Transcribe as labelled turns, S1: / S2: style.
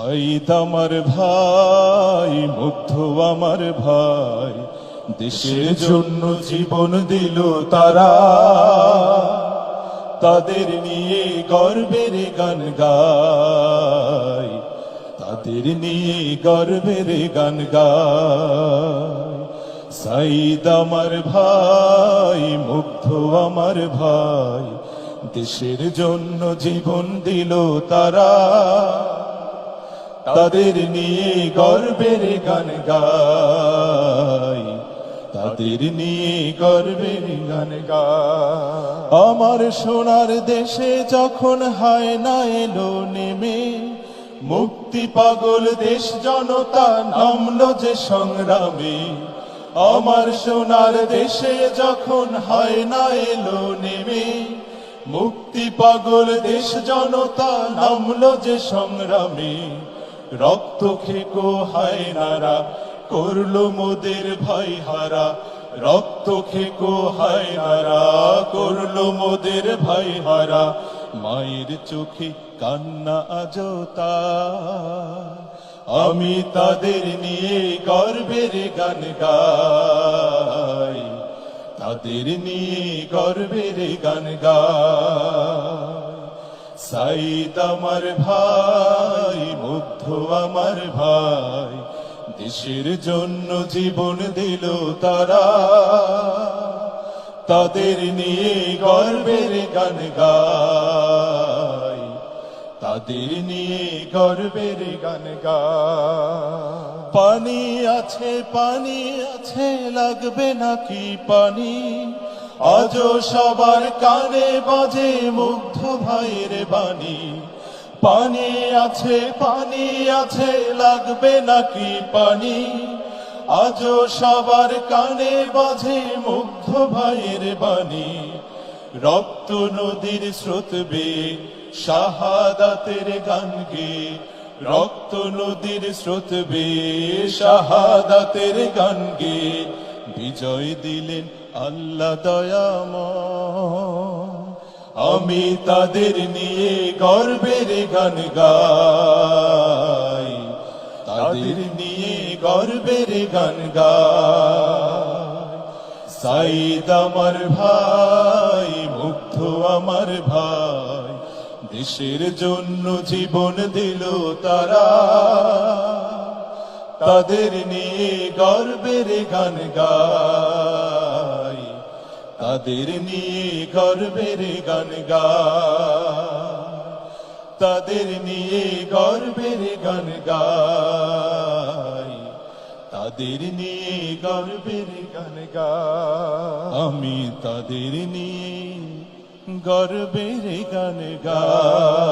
S1: সাইদ আমার ভাই, মুগ্ধ আমার ভাই, দেশের জন্য জীবন দিল তারা। তাদের নিয়ে গর্বের গান গায়, তাদের নিয়ে গর্বের গান গায়। সাইদ আমার ভাই, মুগ্ধ আমার ভাই, দেশের জন্য জীবন দিল তারা। তাদের নিয়ে গর্বের গান গাই। তাদের নিয়ে গর্বের গান গায় আমার সোনার দেশে যখন হায় না এলো নেমে, মুক্তি পাগল দেশ জনতা নামলো যে সংগ্রামে। আমার সোনার দেশে যখন হয় না এলো নেমে, মুক্তি পাগল দেশ জনতা নামলো যে সংগ্রামে। রক্ত খেকো হায় নারা, করল মোদের ভাই হারা। রক্ত খেকো হায় নারা, করল মোদের ভাই হারা। মায়ের চোখে কান্না আজতা আমি তাদের নিয়ে গর্বের গান গাই। তাদের নিয়ে গর্বের গান গাই। সাইদ আমার ভাই আমার ভাই, দেশের জন্য জীবন দিল তারা। তাদের নিয়ে গর্বের গান গাই। তাদের নিয়ে গর্বের গান গায় পানি আছে পানি আছে, লাগবে নাকি পানি? আজ সবার কানে বাজে মুগ্ধ ভাইয়ের বাণী। পানি আছে পানি আছে, লাগবে নাকি পানি? আজ সবার কানে বাজে মুগ্ধ ভাইয়ের বাণী। রক্ত নদীর স্রোত বে, শাহাদাতের গান গে। রক্ত নদীর স্রোত বে, শাহাদাতের গান গে। বিজয় দিলেন আল্লাহ দয়াম আমি তাদের নিয়ে গর্বের গান গাই। তাদের নিয়ে গর্বের গান গাই। সাইদ আমার ভাই, মুগ্ধ আমার ভাই, দেশের জন্য জীবন দিল তারা। তাদের নিয়ে গর্বের গান গাই। তাদের নিয়ে গর্বের গান গা। তাদের নিয়ে গর্বের গান গাই। তাদের নিয়ে গর্বের গান গা। আমি তাদের নিয়ে গর্বের গান গাই